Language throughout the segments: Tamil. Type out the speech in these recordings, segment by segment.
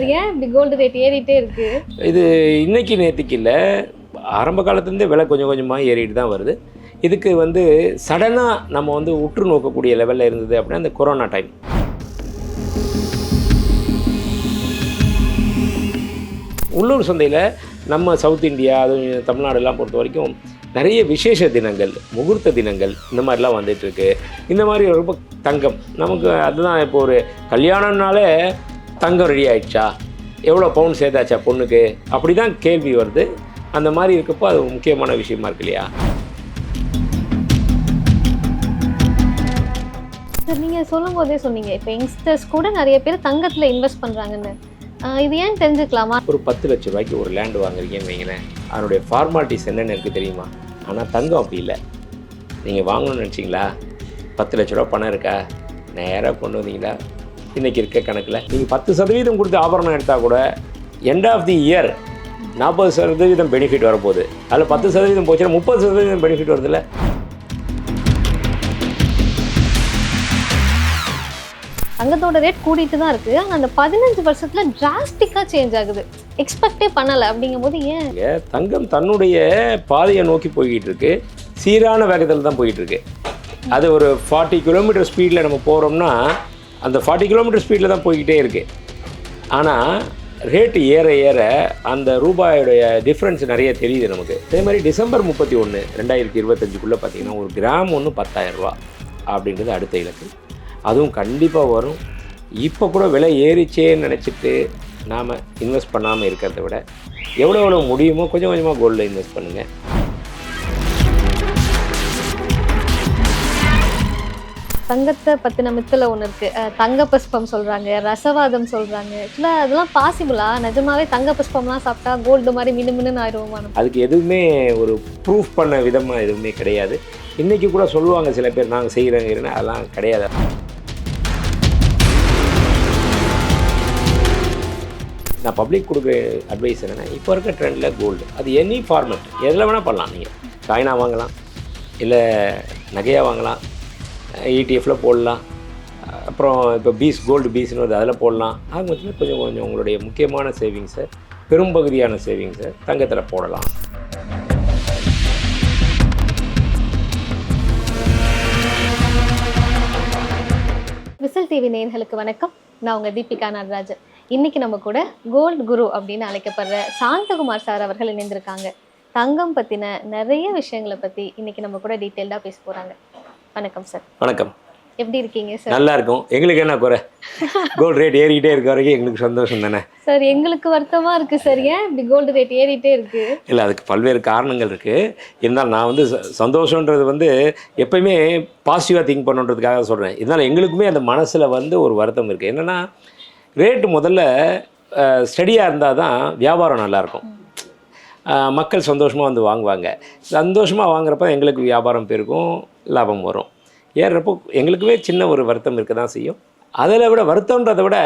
சார் ஏன் இப்படி கோல்டு ரேட் ஏறிட்டே இருக்கு. இது இன்னைக்கு நேற்றுக்கு இல்லை. ஆரம்ப காலத்துலேருந்தே விலை கொஞ்சம் கொஞ்சமாக ஏறிட்டு தான் வருது. இதுக்கு வந்து சடனாக நம்ம வந்து உற்று நோக்கக்கூடிய லெவலில் இருந்தது அப்படின்னா இந்த கொரோனா டைம் உள்ளூர் சந்தையில் நம்ம சவுத் இந்தியா அதுவும் தமிழ்நாடுலாம் பொறுத்த வரைக்கும் நிறைய விசேஷ தினங்கள் முகூர்த்த தினங்கள் இந்த மாதிரிலாம் வந்துட்டுருக்கு இந்த மாதிரி ரொம்ப தங்கம். நமக்கு அதுதான் இப்போ ஒரு கல்யாணம்னாலே தங்கம் ரெடி ஆயிடுச்சா? எவ்வளோ பவுன் சேர்த்தாச்சா பொண்ணுக்கு? அப்படி தான் கேள்வி வருது. அந்த மாதிரி இருக்கப்போ அது முக்கியமான விஷயமா இருக்கு இல்லையா? சார் நீங்க சொல்லும் போதே சொன்னீங்க. இப்போ யங்ஸ்டர்ஸ் கூட நிறைய பேர் தங்கத்துல இன்வெஸ்ட் பண்றாங்கன்னு. ஆஹ் இது ஏன் தெரிஞ்சுக்கலாமா? ஒரு பத்து லட்ச ரூபாய்க்கு ஒரு லேண்டு வாங்குறீங்கன்னு வைங்களேன். அதனுடைய ஃபார்மாலிட்டிஸ் என்னென்ன இருக்குது தெரியுமா? ஆனால் தங்கம் அப்படி இல்லை. நீங்கள் வாங்கணும்னு நினச்சிங்களா? பத்து லட்ச ரூபா பணம் இருக்கா? நேராக கொண்டு வந்தீங்களா? இன்றைக்கி இருக்க கணக்கில். நீங்கள் பத்து சதவீதம் கொடுத்து ஆபரணம் எடுத்தால் கூட எண்ட் ஆஃப் தி இயர் நாற்பது சதவீதம் பெனிஃபிட் வரப்போகுது. அதில் பத்து சதவீதம் போச்சுன்னா முப்பது சதவீதம் பெனிஃபிட் வருதுல்ல? தங்கத்தோட ரேட் கூடிட்டு தான் இருக்கு. ஆனா அந்த பதினஞ்சு வருஷத்துல டிராஸ்டிக்கா சேஞ்ச் ஆகுது. எக்ஸ்பெக்டே பண்ணல அப்படிங்கும்போது ஏன்? இங்க தங்கம் தன்னுடைய பாதையை நோக்கி போய்கிட்டு இருக்கு. சீரான வேகத்தில் தான் போயிட்டு இருக்கு. அது ஒரு ஃபார்ட்டி கிலோமீட்டர் ஸ்பீடில் நம்ம போகிறோம்னா அந்த ஃபார்ட்டி கிலோமீட்டர் ஸ்பீடில் தான் போய்கிட்டே இருக்கு. ஆனால் ரேட்டு ஏற ஏற அந்த ரூபாயோடைய டிஃப்ரென்ஸ் நிறைய தெரியுது நமக்கு. அதே மாதிரி டிசம்பர் முப்பத்தி ஒன்று ரெண்டாயிரத்தி இருபத்தஞ்சுக்குள்ளே பார்த்தீங்கன்னா ஒரு கிராம் ஒன்று பத்தாயிரரூபா அப்படின்றது அடுத்த இலக்கு. அதுவும் கண்டிப்பாக வரும். இப்போ கூட விலை ஏறிச்சேன்னு நினச்சிட்டு நாம் இன்வெஸ்ட் பண்ணாமல் இருக்கிறத விட எவ்வளோ எவ்வளோ முடியுமோ கொஞ்சம் கொஞ்சமாக கோல்டில் இன்வெஸ்ட் பண்ணுங்கள் தங்கத்தை பற்றின மித்தில் ஒன்று இருக்குது தங்க புஷ்பம் சொல்கிறாங்க ரசவாதம் சொல்கிறாங்க இல்லை அதெல்லாம் பாசிபிளா நிஜமாவே தங்க புஷ்பம்லாம் சாப்பிட்டா கோல்டு மாதிரி மினு மினுன்னு ஆயிடுவோமா அதுக்கு எதுவுமே ஒரு ப்ரூஃப் பண்ண விதமாக எதுவுமே கிடையாது. இன்றைக்கி கூட சொல்லுவாங்க சில பேர் நாங்கள் செய்கிறோங்கிறேன்னு அதெல்லாம் கிடையாது. நான் பப்ளிக் கொடுக்குற அட்வைஸ் என்னென்னா இப்போ இருக்க ட்ரெண்டில் கோல்டு அது எனி ஃபார்மெட் எதில் வேணால் பண்ணலாம் நீங்கள் காயினாக வாங்கலாம். இல்லை நகையாக வாங்கலாம். இடிஎஃப்ல போடலாம். அப்புறம் இப்போ பீஸ் கோல்டு பீஸ்னு வருது அதில் போடலாம். ஆக மொத்தத்தில் கொஞ்சம் கொஞ்சம் உங்களுடைய முக்கியமான சேவிங்ஸை பெரும்பகுதியான சேவிங்ஸை தங்கத்தில் போடலாம். விசில் டிவி நேர்களுக்கு வணக்கம். நான் உங்கள் தீபிகா நடராஜன். இன்னைக்கு நம்ம கூட கோல்டு குரு அப்படின்னு அழைக்கப்படுற சாந்தகுமார் சார் அவர்கள் இணைந்திருக்காங்க. தங்கம் பற்றின நிறைய விஷயங்களை பற்றி இன்னைக்கு நம்ம கூட டீட்டெயில்டாக பேச போகிறாங்க வணக்கம் சார் வணக்கம். எப்படி இருக்கீங்க சார் நல்லா இருக்கும் எங்களுக்கு என்ன குறை? கோல்டு ரேட் ஏறிக்கிட்டே இருக்க வரைக்கும் எங்களுக்கு சந்தோஷம் தானே? சார் எங்களுக்கு வருத்தமா இருக்கு சார் ஏன் இப்படி கோல்டு ரேட் ஏறிட்டே இருக்கு? இல்லை அதுக்கு பல்வேறு காரணங்கள் இருக்குது இருந்தாலும் நான் வந்து சந்தோஷன்றது வந்து எப்பயுமே பாசிட்டிவாக திங்க் பண்ணுன்றதுக்காக சொல்கிறேன் இருந்தாலும் எங்களுக்குமே அந்த மனசில் வந்து ஒரு வருத்தம் இருக்குது என்னென்னா ரேட்டு முதல்ல ஸ்டடியாக இருந்தால் தான் வியாபாரம் நல்லாயிருக்கும் மக்கள் சந்தோஷமாக வந்து வாங்குவாங்க. சந்தோஷமாக வாங்குறப்ப எங்களுக்கு வியாபாரம் பெருகும். லாபம் வரும். ஏறுறப்போ எங்களுக்குமே சின்ன ஒரு வருத்தம் இருக்க தான் செய்யும். அதில் விட வருத்தன்றதை விட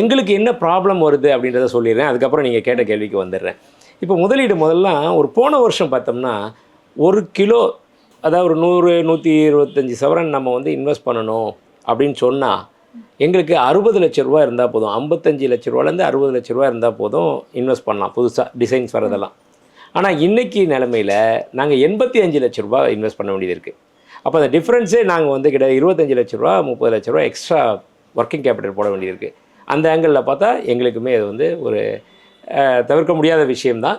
எங்களுக்கு என்ன ப்ராப்ளம் வருது அப்படின்றத சொல்லிடுறேன். அதுக்கப்புறம் நீங்கள் கேட்ட கேள்விக்கு வந்துடுறேன். இப்போ முதலீடு முதல்லாம் ஒரு போன வருஷம் பார்த்தோம்னா ஒரு கிலோ அதாவது ஒரு நூறு நூற்றி இருபத்தஞ்சி சவரன் நம்ம வந்து இன்வெஸ்ட் பண்ணணும் அப்படின்னு சொன்னால் எங்களுக்கு அறுபது லட்ச ரூபா இருந்தால் போதும். ஐம்பத்தஞ்சு லட்ச ரூபாலேருந்து அறுபது லட்ச ரூபா இருந்தால் போதும் இன்வெஸ்ட் பண்ணலாம். புதுசாக டிசைன்ஸ் வரதெல்லாம் ஆனால் இன்றைக்கி நிலமையில் நாங்கள் எண்பத்தி அஞ்சு லட்ச ரூபா இன்வெஸ்ட் பண்ண வேண்டியது இருக்குது அப்போ அந்த டிஃப்ரென்ஸே நாங்கள் வந்து கிட்ட இருபத்தஞ்சு லட்ச ரூபா முப்பது லட்ச ரூபா எக்ஸ்ட்ரா ஒர்க்கிங் கேபிட்டல் போட வேண்டியிருக்கு. அந்த ஆங்கிளில் பார்த்தா எங்களுக்குமே அது வந்து ஒரு தவிர்க்க முடியாத விஷயம்தான்.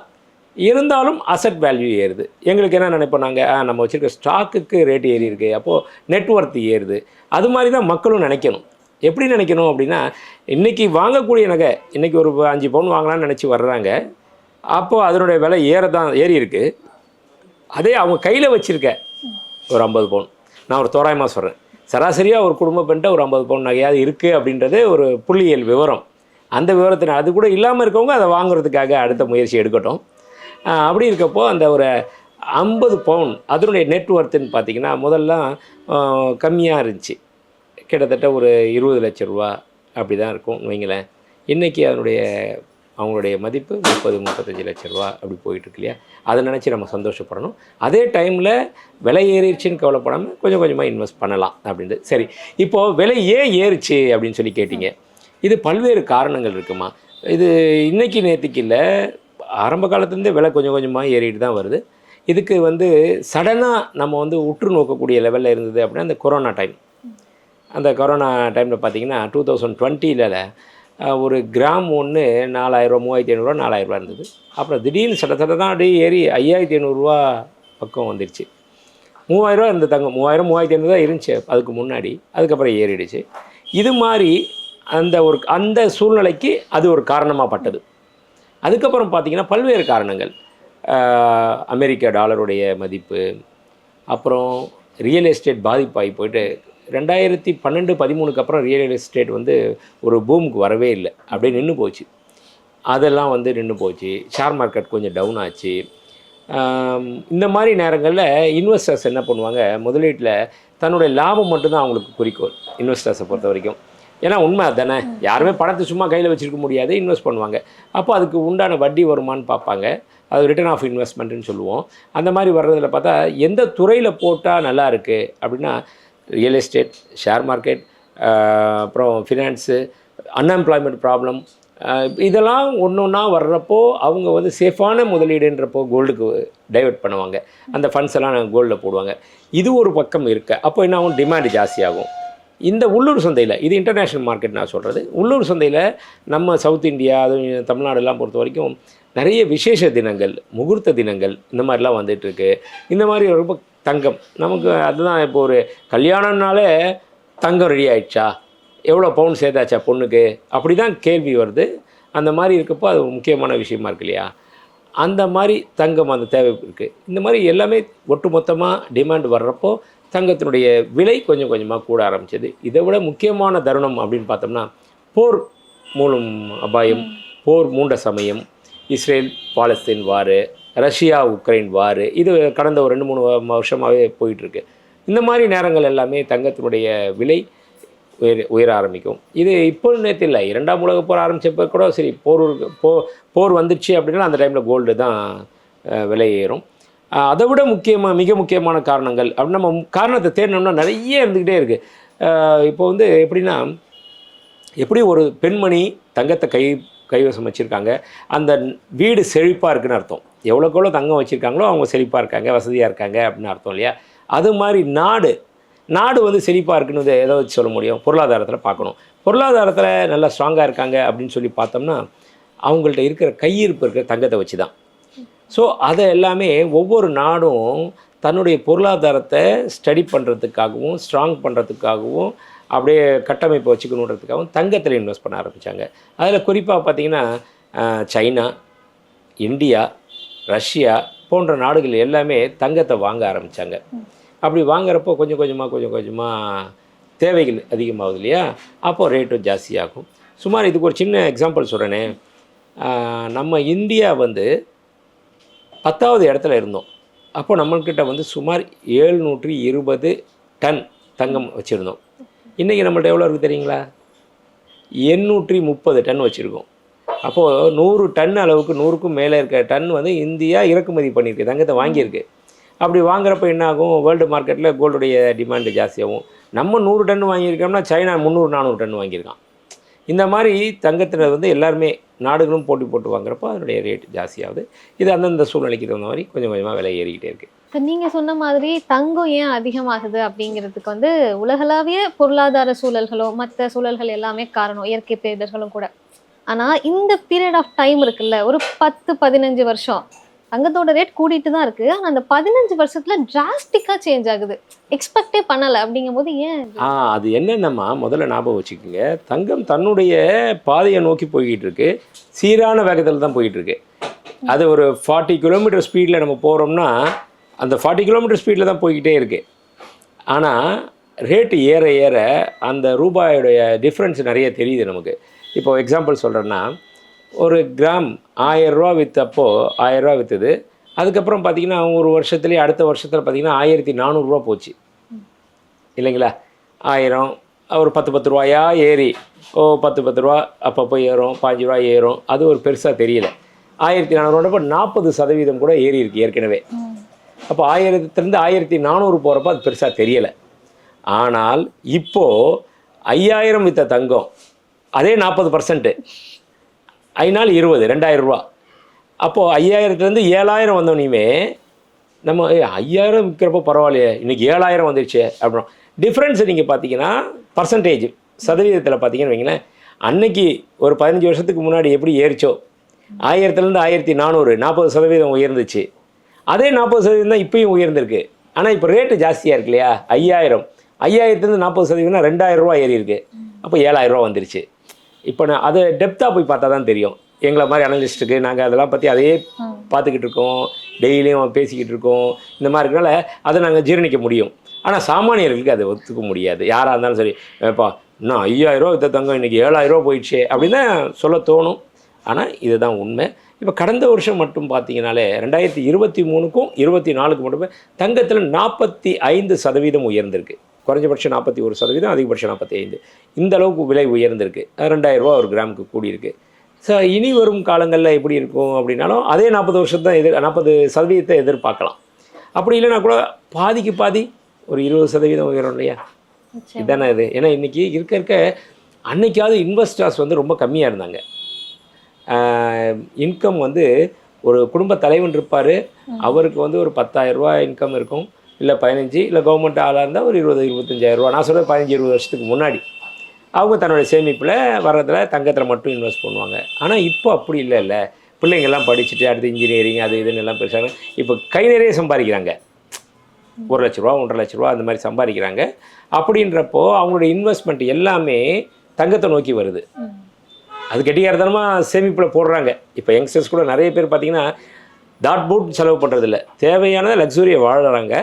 இருந்தாலும் அசட் வேல்யூ ஏறுது. எங்களுக்கு என்ன நினைப்போம் நாங்கள் நம்ம வச்சுருக்க ஸ்டாக்குக்கு ரேட் ஏறி இருக்கு. அப்போது நெட்ஒர்த் ஏறுது. அது மாதிரி தான் மக்களும் நினைக்கணும். எப்படி நினைக்கணும் அப்படின்னா இன்றைக்கி வாங்கக்கூடிய நகை இன்றைக்கி ஒரு அஞ்சு பவுன் வாங்கலாம்னு நினச்சி வர்றாங்க. அப்போது அதனுடைய விலை ஏற தான் ஏறி இருக்கு. அதே அவங்க கையில் வச்சுருக்க ஒரு ஐம்பது பவுன். நான் ஒரு தோராயமாக சொல்கிறேன் சராசரியாக ஒரு குடும்ப பெண்கிட்ட ஒரு ஐம்பது பவுன் நகையாவது இருக்குது அப்படின்றது ஒரு புள்ளியியல் விவரம். அந்த விவரத்தின அது கூட இல்லாமல் இருக்கவங்க அதை வாங்குறதுக்காக அடுத்த முயற்சி எடுக்கட்டும். அப்படி இருக்கப்போ அந்த ஒரு ஐம்பது பவுன் அதனுடைய நெட்ஒர்த்துன்னு பார்த்தீங்கன்னா முதல்லாம் கம்மியாக இருந்துச்சு. கிட்டத்தட்ட ஒரு இருபது லட்ச ரூபா அப்படி தான் இருக்கும் வைங்களேன். இன்றைக்கி அதனுடைய அவங்களுடைய மதிப்பு முப்பது முப்பத்தஞ்சு லட்ச ரூபா அப்படி போயிட்டுருக்கு இல்லையா அதை நினச்சி நம்ம சந்தோஷப்படணும். அதே டைமில் விலை ஏறிடுச்சின்னு கவலைப்படாமல் கொஞ்சம் கொஞ்சமாக இன்வெஸ்ட் பண்ணலாம் அப்படின்ட்டு. சரி இப்போது விலை ஏன் ஏறிச்சு அப்படின்னு சொல்லி கேட்டிங்க. இது பல்வேறு காரணங்கள் இருக்குமா? இது இன்னைக்கு நேற்றுக்கு இல்லை ஆரம்ப காலத்துலேருந்தே விலை கொஞ்சம் கொஞ்சமாக ஏறிட்டு தான் வருது. இதுக்கு வந்து சடனாக நம்ம வந்து உற்று நோக்கக்கூடிய லெவலில் இருந்தது அப்படின்னா அந்த கொரோனா டைம் அந்த கொரோனா டைமில் பார்த்தீங்கன்னா டூ தௌசண்ட் டுவெண்ட்டியில் ஒரு கிராம் ஒன்று நாலாயிரரூவா மூவாயிரத்தி ஐநூறுரூவா நாலாயிரரூவா இருந்தது. அப்புறம் திடீர்னு சட்ட சட்டத்தான் அப்படியே ஏறி ஐயாயிரத்தி ஐநூறுரூவா பக்கம் வந்துடுச்சு மூவாயிரரூவா இருந்த தங்கம் மூவாயிரம் மூவாயிரத்தி ஐநூறு தான் இருந்துச்சு அதுக்கு முன்னாடி. அதுக்கப்புறம் ஏறிடுச்சு. இது மாதிரி அந்த ஒரு அந்த சூழ்நிலைக்கு அது ஒரு காரணமாக பட்டது. அதுக்கப்புறம் பார்த்தீங்கன்னா பல்வேறு காரணங்கள். அமெரிக்க டாலருடைய மதிப்பு அப்புறம் ரியல் எஸ்டேட் பாதிப்பாகி போயிட்டு ரெண்டாயிரத்தி பன்னெண்டு பதிமூணுக்கு அப்புறம் ரியல் எஸ்டேட் வந்து ஒரு பூமுக்கு வரவே இல்லை. அப்படியே நின்று போச்சு. அதெல்லாம் வந்து நின்று போச்சு. ஷேர் மார்க்கெட் கொஞ்சம் டவுன் ஆச்சு. இந்த மாதிரி நேரங்களில் இன்வெஸ்டர்ஸ் என்ன பண்ணுவாங்க? முதலீட்டில் தன்னுடைய லாபம் மட்டும்தான் அவங்களுக்கு குறிக்கோள் இன்வெஸ்டர்ஸை பொறுத்த வரைக்கும். ஏன்னா உண்மை அதுதானே யாருமே பணத்தை சும்மா கையில் வச்சுருக்க முடியாது இன்வெஸ்ட் பண்ணுவாங்க. அப்போ அதுக்கு உண்டான வட்டி வருமானு பார்ப்பாங்க. அது ரிட்டர்ன் ஆஃப் இன்வெஸ்ட்மெண்ட்டுன்னு சொல்லுவோம். அந்த மாதிரி வர்றதில் பார்த்தா எந்த துறையில் போட்டால் நல்லா இருக்குது அப்படின்னா ரியல் எஸ்டேட் ஷேர் மார்க்கெட் அப்புறம் ஃபினான்ஸு அன்எம்ப்ளாய்மெண்ட் ப்ராப்ளம் இதெல்லாம் ஒன்று ஒன்றா வர்றப்போ அவங்க வந்து சேஃபான முதலீடுன்றப்போ கோல்டுக்கு டைவர்ட் பண்ணுவாங்க. அந்த ஃபண்ட்ஸ் எல்லாம் கோல்டில் போடுவாங்க. இது ஒரு பக்கம் இருக்க. அப்போ என்ன ஆகும்? டிமாண்ட் ஜாஸ்தியாகும். இந்த உள்ளூர் சந்தையில் இது இன்டர்நேஷ்னல் மார்க்கெட் நான் சொல்கிறது உள்ளூர் சந்தையில் நம்ம சவுத் இந்தியா அதுவும் தமிழ்நாடுலாம் பொறுத்த வரைக்கும் நிறைய விசேஷ தினங்கள் முகூர்த்த தினங்கள் இந்த மாதிரிலாம் வந்துட்டுருக்கு இந்த மாதிரி ரொம்ப தங்கம். நமக்கு அதுதான் இப்போ ஒரு கல்யாணம்னாலே தங்கம் ரெடி ஆயிடுச்சா? எவ்வளோ பவுன் சேர்த்தாச்சா பொண்ணுக்கு? அப்படி தான் கேள்வி வருது. அந்த மாதிரி இருக்கப்போ அது முக்கியமான விஷயமா இருக்கு இல்லையா? அந்த மாதிரி தங்கம் அந்த தேவை இருக்குது இந்த மாதிரி எல்லாமே ஒட்டு மொத்தமாக டிமாண்ட் வர்றப்போ தங்கத்தினுடைய விலை கொஞ்சம் கொஞ்சமாக கூட ஆரம்பிச்சது. இதை விட முக்கியமான தருணம் அப்படின்னு பார்த்தோம்னா போர் மூலம் அபாயம் போர் மூண்ட சமயம் Israel Palestine war Russia Ukraine war. இது கடந்த ஒரு ரெண்டு மூணு வருஷமாகவே போயிட்டுருக்கு. இந்த மாதிரி நேரங்கள் எல்லாமே தங்கத்தினுடைய விலை உயர் உயர ஆரம்பிக்கும். இது இப்போ நேற்று இல்லை. இரண்டாம் உலக போர் ஆரம்பித்தப்போ கூட சரி போர் போ போர் வந்துச்சு அப்படின்னா அந்த டைமில் கோல்டு தான் விலை ஏறும். அதை விட முக்கியமாக மிக முக்கியமான காரணங்கள் அப்படின்னு நம்ம காரணத்தை தேடினோம்னா நிறைய இருந்துக்கிட்டே இருக்குது இப்போ வந்து எப்படின்னா எப்படி ஒரு பெண்மணி தங்கத்தை கை கைவசம் வச்சுருக்காங்க. அந்த வீடு செழிப்பாக இருக்குன்னு அர்த்தம். எவ்வளோக்கு எவ்வளோ தங்கம் வச்சுருக்காங்களோ அவங்க செழிப்பாக இருக்காங்க வசதியாக இருக்காங்க அப்படின்னு அர்த்தம் இல்லையா? அது மாதிரி நாடு நாடு வந்து செழிப்பாக இருக்குன்னு எதை வச்சு சொல்ல முடியும்? பொருளாதாரத்தில் பார்க்கணும். பொருளாதாரத்தில் நல்லா ஸ்ட்ராங்காக இருக்காங்க அப்படின்னு சொல்லி பார்த்தோம்னா அவங்கள்ட்ட இருக்கிற கையிருப்பு இருக்கிற தங்கத்தை வச்சு தான் ஸோ அதை எல்லாமே ஒவ்வொரு நாடும் தன்னுடைய பொருளாதாரத்தை ஸ்டடி பண்ணுறதுக்காகவும் ஸ்ட்ராங் பண்ணுறதுக்காகவும் அப்படியே கட்டமைப்பு வச்சுக்கணுன்றதுக்காகவும் தங்கத்தில் இன்வெஸ்ட் பண்ண ஆரம்பித்தாங்க அதில் குறிப்பாக பார்த்திங்கன்னா சைனா இந்தியா ரஷ்யா போன்ற நாடுகள் எல்லாமே தங்கத்தை வாங்க ஆரம்பித்தாங்க அப்படி வாங்குறப்போ கொஞ்சம் கொஞ்சமாக கொஞ்சம் கொஞ்சமாக தேவைகள் அதிகமாகுது இல்லையா? அப்போது ரேட்டும் ஜாஸ்தியாகும். சுமார் இதுக்கு ஒரு சின்ன எக்ஸாம்பிள் சொல்கிறேனே நம்ம இந்தியா வந்து பத்தாவது இடத்துல இருந்தோம். அப்போ நம்மக்கிட்ட வந்து சுமார் ஏழ்நூற்றி இருபது டன் தங்கம் வச்சுருந்தோம். இன்றைக்கி நம்மள்ட்ட எவ்வளோ இருக்குது தெரியுங்களா? எண்ணூற்றி முப்பது டன் வச்சுருக்கோம். அப்போது நூறு டன் அளவுக்கு நூறுக்கும் மேலே இருக்க டன் வந்து இந்தியா இறக்குமதி பண்ணியிருக்கு. தங்கத்தை வாங்கியிருக்கு. அப்படி வாங்குறப்ப என்னாகும்? வேர்ல்டு மார்க்கெட்டில் கோல்டுடைய டிமாண்டு ஜாஸ்தியாகும். நம்ம நூறு டன் வாங்கியிருக்கோம்னா சைனா முந்நூறு நானூறு டன் வாங்கியிருக்கான். இந்த மாதிரி தங்கத்தில் வந்து எல்லாருமே நாடுகளும் போட்டி போட்டு வாங்குறப்போ அதனுடைய ரேட் ஜாஸ்தியாகுது. இது அந்தந்த சூழ்நிலைக்கு தகுந்த மாதிரி கொஞ்சம் கொஞ்சமாக விலை ஏறிக்கிட்டே இருக்குது இப்போ நீங்கள் சொன்ன மாதிரி தங்கம் ஏன் அதிகமாகுது அப்படிங்கிறதுக்கு வந்து உலகளாவிய பொருளாதார சூழல்களோ மற்ற சூழல்கள் எல்லாமே காரணம். இயற்கை பேரிடர்களும் கூட. ஆனால் இந்த பீரியட் ஆஃப் டைம் இருக்குல்ல ஒரு பத்து பதினஞ்சு வருஷம் தங்கத்தோட ரேட் கூடிட்டு தான் இருக்குது ஆனால் அந்த பதினஞ்சு வருஷத்தில் டிராஸ்டிக்காக சேஞ்ச் ஆகுது. எக்ஸ்பெக்டே பண்ணல அப்படிங்கும்போது ஏன்? ஆ அது என்னென்னம்மா? முதல்ல ஞாபகம் வச்சுக்கோங்க. தங்கம் தன்னுடைய பாதையை நோக்கி போய்கிட்டு இருக்கு. சீரான வேகத்தில் தான் போயிட்டு இருக்கு. அது ஒரு ஃபார்ட்டி கிலோமீட்டர் ஸ்பீடில் நம்ம போகிறோம்னா அந்த ஃபார்ட்டி கிலோமீட்டர் ஸ்பீடில் தான் போய்கிட்டே இருக்கு. ஆனால் ரேட்டு ஏற ஏற அந்த ரூபாயோடைய டிஃப்ரென்ஸ் நிறைய தெரியுது நமக்கு. இப்போ எக்ஸாம்பிள் சொல்கிறேன்னா ஒரு கிராம் ஆயரூவா விற்றப்போ ஆயரூவா விற்றுது அதுக்கப்புறம் பார்த்திங்கன்னா ஒரு வருஷத்துலேயே அடுத்த வருஷத்தில் பார்த்தீங்கன்னா ஆயிரத்தி நானூறுரூவா போச்சு. இல்லைங்களா? ஆயிரம் ஒரு பத்து பத்து ரூபாயா? ஏறி. ஓ பத்து பத்து ரூபா அப்பப்போ ஏறும் பாஞ்சு ரூபா ஏறும். அது ஒரு பெருசாக தெரியல. ஆயிரத்தி நானூறுவா நாற்பது சதவீதம் கூட ஏறி இருக்கு ஏற்கனவே. அப்போ ஆயிரத்துலேருந்து ஆயிரத்தி நானூறு போகிறப்ப அது பெருசாக தெரியலை. ஆனால் இப்போது ஐயாயிரம் வித்த தங்கம் அதே நாற்பது பர்சன்ட்டு ஐநாள் இருபது ரெண்டாயிரம் ரூபா. அப்போது ஐயாயிரத்துலேருந்து ஏழாயிரம் வந்தோடனையுமே நம்ம ஐயாயிரம் விற்கிறப்போ பரவாயில்லையே இன்றைக்கி ஏழாயிரம் வந்துருச்சு அப்புறம் டிஃப்ரென்ஸ் நீங்கள் பார்த்தீங்கன்னா பர்சன்டேஜ் சதவீதத்தில் பார்த்தீங்கன்னு வைங்களேன். அன்னைக்கு ஒரு பதினஞ்சு வருஷத்துக்கு முன்னாடி எப்படி ஏறிச்சோ ஆயிரத்துலேருந்து ஆயிரத்தி நானூறு நாற்பது சதவீதம் உயர்ந்துச்சு. அதே நாற்பது சதவீதம் தான் இப்பயும் உயர்ந்திருக்கு. ஆனால் இப்போ ரேட்டு ஜாஸ்தியாக இருக்கு இல்லையா? ஐயாயிரம். ஐயாயிரத்துலேருந்து நாற்பது சதவீதம்னா ரெண்டாயிரம் ரூபா ஏறி இருக்கு. அப்போ ஏழாயிரம் ரூபா வந்துருச்சு. இப்போ நான் அதை டெப்த்தாக போய் பார்த்தா தான் தெரியும். எங்களை மாதிரி அனலிஸ்ட்டுக்கு நாங்கள் அதெல்லாம் பற்றி அதையே பார்த்துக்கிட்டு இருக்கோம். டெய்லியும் பேசிக்கிட்டு இருக்கோம். இந்த மாதிரி இருக்கனால அதை நாங்கள் ஜீரணிக்க முடியும். ஆனால் சாமானியர்களுக்கு அதை ஒத்துக்க முடியாது. யாராக இருந்தாலும் சரி ஏப்பா இன்னும் ஐயாயிரம் வித்த தங்கம் இன்றைக்கி ஏழாயிரம் போயிடுச்சே அப்படின்னு சொல்ல தோணும். ஆனால் இதுதான் உண்மை. இப்போ கடந்த வருஷம் மட்டும் பார்த்தீங்கனாலே ரெண்டாயிரத்தி இருபத்தி மூணுக்கும் இருபத்தி நாலுக்கு மட்டுமே தங்கத்தில் நாற்பத்தி ஐந்து சதவீதம் உயர்ந்திருக்கு. குறைஞ்சபட்சம் நாற்பத்தி ஒரு சதவீதம் அதிகபட்சம் நாற்பத்தி ஐந்து. இந்த அளவுக்கு விலை உயர்ந்திருக்கு. ரெண்டாயிரம் ரூபா ஒரு கிராமுக்கு கூடியிருக்கு. ஸோ இனி வரும் காலங்களில் எப்படி இருக்கும் அப்படின்னாலும் அதே நாற்பது வருஷத்தை எதிர் நாற்பது சதவீதத்தை எதிர்பார்க்கலாம். அப்படி இல்லைன்னா கூட பாதிக்கு பாதி ஒரு இருபது சதவீதம் உயரும் இல்லையா. இதானே இது. ஏன்னா இன்றைக்கி இருக்க இருக்க அன்னைக்காவது இன்வெஸ்டர்ஸ் வந்து ரொம்ப கம்மியாக இருந்தாங்க. இன்கம் வந்து ஒரு குடும்ப தலைவன் இருப்பார். அவருக்கு வந்து ஒரு 10000 ரூபாய் இன்கம் இருக்கும். இல்லை பதினஞ்சு இல்லை கவர்மெண்ட் ஆளாக இருந்தால் ஒரு இருபது இருபத்தஞ்சாயிரம் ரூபா நான் சொல்கிறது பதினஞ்சு இருபது வருஷத்துக்கு முன்னாடி. அவங்க தன்னுடைய சேமிப்பில் வர்றதில் தங்கத்தில் மட்டும் இன்வெஸ்ட் பண்ணுவாங்க. ஆனால் இப்போ அப்படி இல்லை இல்லை. பிள்ளைங்கள்லாம் படிச்சுட்டு அடுத்து இன்ஜினியரிங் அது இதுன்னு எல்லாம் பெருசாக இப்போ கை நிறைய சம்பாதிக்கிறாங்க. ஒரு லட்ச ரூபா ஒன்றரை லட்ச ரூபா அந்த மாதிரி சம்பாதிக்கிறாங்க. அப்படின்றப்போ அவங்களுடைய இன்வெஸ்ட்மெண்ட் எல்லாமே தங்கத்தை நோக்கி வருது. அது கெட்டிகாரத்தனமாக சேமிப்பில் போடுறாங்க. இப்போ யங்ஸ்டர்ஸ் கூட நிறைய பேர் பார்த்தீங்கன்னா டாட் பூட் செலவு பண்ணுறதில்ல தேவையானதை லக்ஸுரியை வாழறாங்க.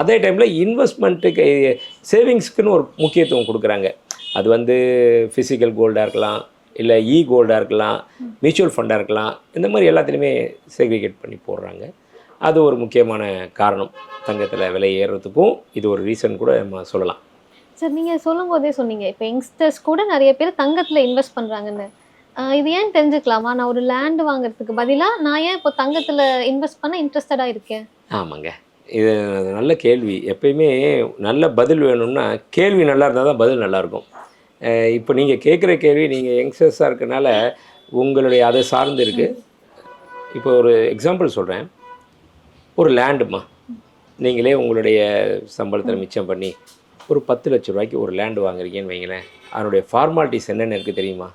அதே டைமில் இன்வெஸ்ட்மெண்ட்டுக்கு சேவிங்ஸ்க்குன்னு ஒரு முக்கியத்துவம் கொடுக்குறாங்க. அது வந்து ஃபிசிக்கல் கோல்டாக இருக்கலாம் இல்லை இ கோல்டாக இருக்கலாம் மியூச்சுவல் ஃபண்டாக இருக்கலாம் இந்த மாதிரி எல்லாத்துலேயுமே செக்ரிகேட் பண்ணி போடுறாங்க. அது ஒரு முக்கியமான காரணம். தங்கத்தில் விலை ஏறுறதுக்கும் இது ஒரு ரீசன் கூட நம்ம சொல்லலாம். சார் நீங்கள் சொல்லும் போதே சொன்னீங்க. இப்போ யங்ஸ்டர்ஸ் கூட நிறைய பேர் தங்கத்தில் இன்வெஸ்ட் பண்ணுறாங்கன்னு இது ஏன் தெரிஞ்சுக்கலாமா? நான் ஒரு லேண்ட் வாங்குறதுக்கு பதிலாக நான் ஏன் இப்போ தங்கத்தில் இன்வெஸ்ட் பண்ண இன்ட்ரெஸ்டடாக இருக்கேன்? ஆமாங்க. இது நல்ல கேள்வி. எப்பயுமே நல்ல பதில் வேணும்னா கேள்வி நல்லா இருந்தால் தான் பதில் நல்லாயிருக்கும் இப்போ நீங்கள் கேட்குற கேள்வி நீங்கள் யங்ஸ்டர்ஸாக இருக்கனால உங்களுடைய அதை சார்ந்து இருக்குது இப்போ ஒரு எக்ஸாம்பிள் சொல்கிறேன் ஒரு லேண்டுமா நீங்களே உங்களுடைய சம்பளத்தில் மிச்சம் பண்ணி ஒரு பத்து லட்ச ரூபாய்க்கு ஒரு லேண்டு வாங்குறீங்கன்னு வைங்களேன். அதனுடைய ஃபார்மாலிட்டிஸ் என்னென்ன இருக்குது தெரியுமா?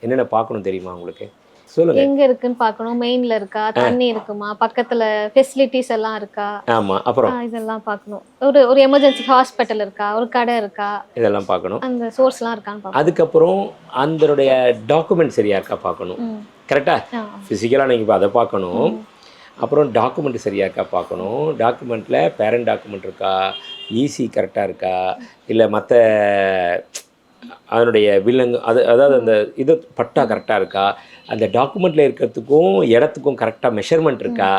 என்னென்ன பார்க்கணும் தெரியுமா உங்களுக்கு? சொல்லுங்கள் எங்க இருக்குன்னு பார்க்கணும். மெயின்ல இருக்கா? தண்ணி இருக்குமா? பக்கத்துல ஃபெசிலிட்டிஸ் எல்லாம் இருக்கா? ஆமாம் அப்புறம்? இதெல்லாம் பார்க்கணும். ஒரு ஒரு எமர்ஜென்சி ஹாஸ்பிட்டல் இருக்கா? ஒரு கடை இருக்கா? இதெல்லாம் பார்க்கணும். அந்த சோர்ஸ்லாம் இருக்கான்னு பார்க்கணும். அதுக்கப்புறம் அதனுடைய டாக்குமெண்ட் சரியா இருக்கா பார்க்கணும்? ஆ. ஃபிசிக்கலாக நீங்கள் அதை பார்க்கணும். அப்புறம் டாக்குமெண்ட் சரியா இருக்கா பார்க்கணும்? டாக்குமெண்ட்டில் பேரண்ட் டாக்குமெண்ட் இருக்கா? ஈசி கரெக்டாக இருக்கா? இல்லை மற்ற அதனுடைய வில்லங்கு அது அதாவது அந்த இது பட்டா கரெக்டாக இருக்கா? அந்த டாக்குமெண்ட்டில் இருக்கிறதுக்கும் இடத்துக்கும் கரெக்டாக மெஷர்மெண்ட் இருக்கா?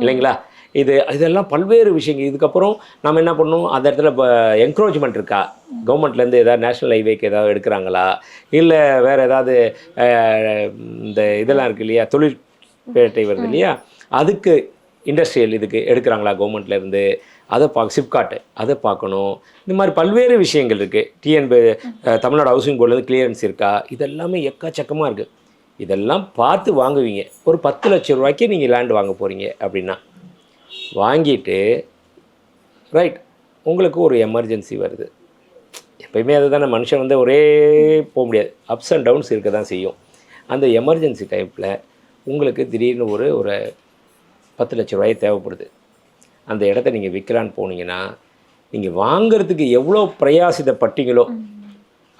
இல்லைங்களா? இது இதெல்லாம் பல்வேறு விஷயங்கள். இதுக்கப்புறம் நம்ம என்ன பண்ணணும்? அந்த இடத்துல இப்போ என்க்ரோச்மெண்ட் இருக்கா? கவர்மெண்ட்லேருந்து ஏதாவது நேஷ்னல் ஹைவேக்கு ஏதாவது எடுக்கிறாங்களா? இல்லை வேறு ஏதாவது இந்த இதெல்லாம் இருக்கு இல்லையா? தொழிற்பேட்டை வருது இல்லையா? அதுக்கு இண்டஸ்ட்ரியல் இதுக்கு எடுக்கிறாங்களா கவர்மெண்ட்லேருந்து அதை பார்க்க சிப்காட்டு அதை பார்க்கணும். இந்த மாதிரி பல்வேறு விஷயங்கள் இருக்குது டிஎன் தமிழ்நாடு ஹவுசிங் போர்ட்லேருந்து கிளியரன்ஸ் இருக்கா? இதெல்லாமே எக்கச்சக்கமாக இருக்குது இதெல்லாம் பார்த்து வாங்குவீங்க. ஒரு பத்து லட்ச ரூபாய்க்கு நீங்கள் லேண்ட் வாங்க போகிறீங்க அப்படின்னா வாங்கிட்டு ரைட் உங்களுக்கு ஒரு எமர்ஜென்சி வருது. எப்பயுமே அதுதானே மனுஷன் வந்து ஒரே போக முடியாது. அப்ஸ் அண்ட் டவுன்ஸ் இருக்க தான் செய்யும். அந்த எமர்ஜென்சி டைப்பில் உங்களுக்கு திடீர்னு ஒரு ஒரு பத்து லட்ச ரூபாய் தேவைப்படுது. அந்த இடத்த நீங்கள் விற்கலான்னு போனீங்கன்னா நீங்கள் வாங்குறதுக்கு எவ்வளோ பிரயாசிதப்பட்டீங்களோ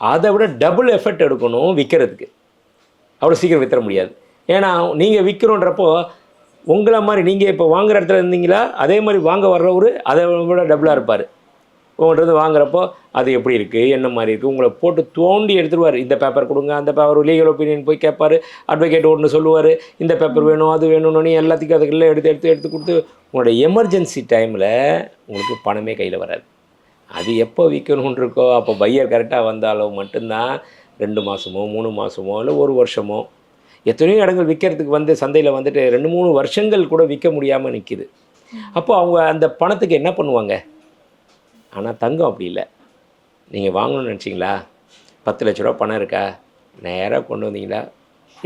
அதை விட டபுள் எஃபர்ட் எடுக்கணும் விற்கிறதுக்கு அவ்வளோ சீக்கிரம் வித்துற முடியாது. ஏன்னா நீங்கள் விற்கிறோன்றப்போ உங்களை மாதிரி நீங்கள் இப்போ வாங்குற இடத்துல இருந்தீங்களா அதே மாதிரி வாங்க வர்றவர் அதை விட டபுளாக இருப்பார். உங்கள்கிட்ட வாங்குறப்போ அது எப்படி இருக்குது என்ன மாதிரி இருக்குது உங்களை போட்டு தோண்டி எடுத்துருவார் இந்த பேப்பர் கொடுங்க அந்த பேப்பர் லீகல் ஒப்பீனியன் போய் கேட்பார் அட்வொகேட் ஒன்று சொல்லுவார். இந்த பேப்பர் வேணும் அது வேணும்னு எல்லாத்துக்கும் அதுக்கெல்லாம் எடுத்து எடுத்து எடுத்து கொடுத்து உங்களோட எமர்ஜென்சி டைமில் உங்களுக்கு பணமே கையில் வராது. அது எப்போ விற்கணும்னு இருக்கோ அப்போ பையர் கரெக்டாக வந்தாலும் மட்டும்தான் ரெண்டு மாதமோ மூணு மாதமோ இல்லை ஒரு வருஷமோ எத்தனையோ இடங்கள் விற்கிறதுக்கு வந்து சந்தையில் வந்துட்டு ரெண்டு மூணு வருஷங்கள் கூட விற்க முடியாமல் நிற்கிது அப்போ அவங்க அந்த பணத்துக்கு என்ன பண்ணுவாங்க? ஆனால் தங்கம் அப்படி இல்லை. நீங்கள் வாங்கணும்னு நினச்சிங்களா? பத்து லட்ச ரூபா பணம் இருக்கா? நேராக கொண்டு வந்தீங்களா?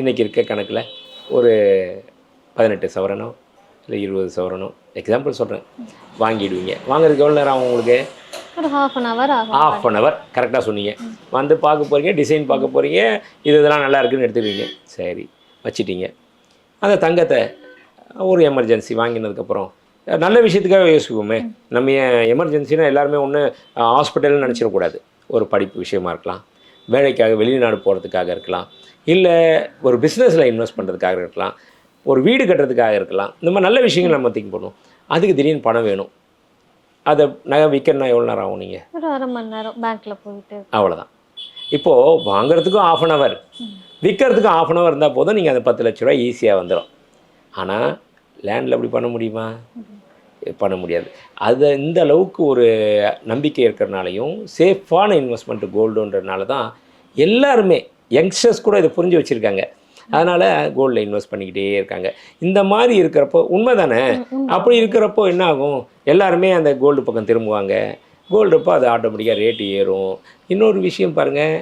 இன்றைக்கி இருக்க கணக்கில் ஒரு பதினெட்டு சவரனோ இல்லை இருபது சவரனோ எக்ஸாம்பிள் சொல்கிறேன் வாங்கிடுவீங்க. வாங்குறதுக்கு எவ்வளோ நேரம் ஆகும் உங்களுக்கு? ஒரு ஹாஃப் அன் ஹவர் ஆகும். ஆஃப் அன் ஹவர் கரெக்டாக சொன்னீங்க. வந்து பார்க்க போகிறீங்க டிசைன் பார்க்க போகிறீங்க இது இதெல்லாம் நல்லா இருக்குன்னு எடுத்துக்குவீங்க. சரி வச்சிட்டீங்க. அந்த தங்கத்தை ஒரு எமர்ஜென்சி வாங்கினதுக்கப்புறம் நல்ல விஷயத்துக்காக யோசிப்போமே. நம்ம எமர்ஜென்சினா எல்லாருமே ஒன்று ஹாஸ்பிட்டல்னு நினச்சிடக்கூடாது. ஒரு படிப்பு விஷயமா இருக்கலாம். வேலைக்காக வெளிநாடு போகிறதுக்காக இருக்கலாம். இல்லை ஒரு பிஸ்னஸில் இன்வெஸ்ட் பண்ணுறதுக்காக இருக்கலாம். ஒரு வீடு கட்டுறதுக்காக இருக்கலாம். இந்த மாதிரி நல்ல விஷயங்கள் நம்ம திங்க் பண்ணுவோம். அதுக்கு திடீர்னு பணம் வேணும். அதை நகை விற்கணும்னா எவ்வளோ நேரம் ஆகும் நீங்கள் ஒரு அரை மணி நேரம் பேங்க்ல போயிட்டு. அவ்வளோதான் இப்போது வாங்குறதுக்கும் ஆஃப் அன் ஹவர் விற்கிறதுக்கும் ஆஃப் அன் ஹவர் இருந்தால் போதும். நீங்கள் அந்த பத்து லட்ச ரூபாய் ஈஸியாக வந்துடும் ஆனால் லேண்டில் அப்படி பண்ண முடியுமா? பண்ண முடியாது. அது இந்த அளவுக்கு ஒரு நம்பிக்கை இருக்கிறனாலையும் சேஃபான இன்வெஸ்ட்மெண்ட் கோல்டுன்றதுனால தான் எல்லாருமே யங்ஸ்டர்ஸ் கூட இதை புரிஞ்சு வச்சுருக்காங்க. அதனால் கோல்டில் இன்வெஸ்ட் பண்ணிக்கிட்டே இருக்காங்க. இந்த மாதிரி இருக்கிறப்போ உண்மை. தானே அப்படி இருக்கிறப்போ என்ன ஆகும் எல்லாருமே அந்த கோல்டு பக்கம் திரும்புவாங்க. கோல்டு அப்போ அது ஆட்டோமேட்டிக்காக ரேட்டு ஏறும். இன்னொரு விஷயம் பாருங்கள்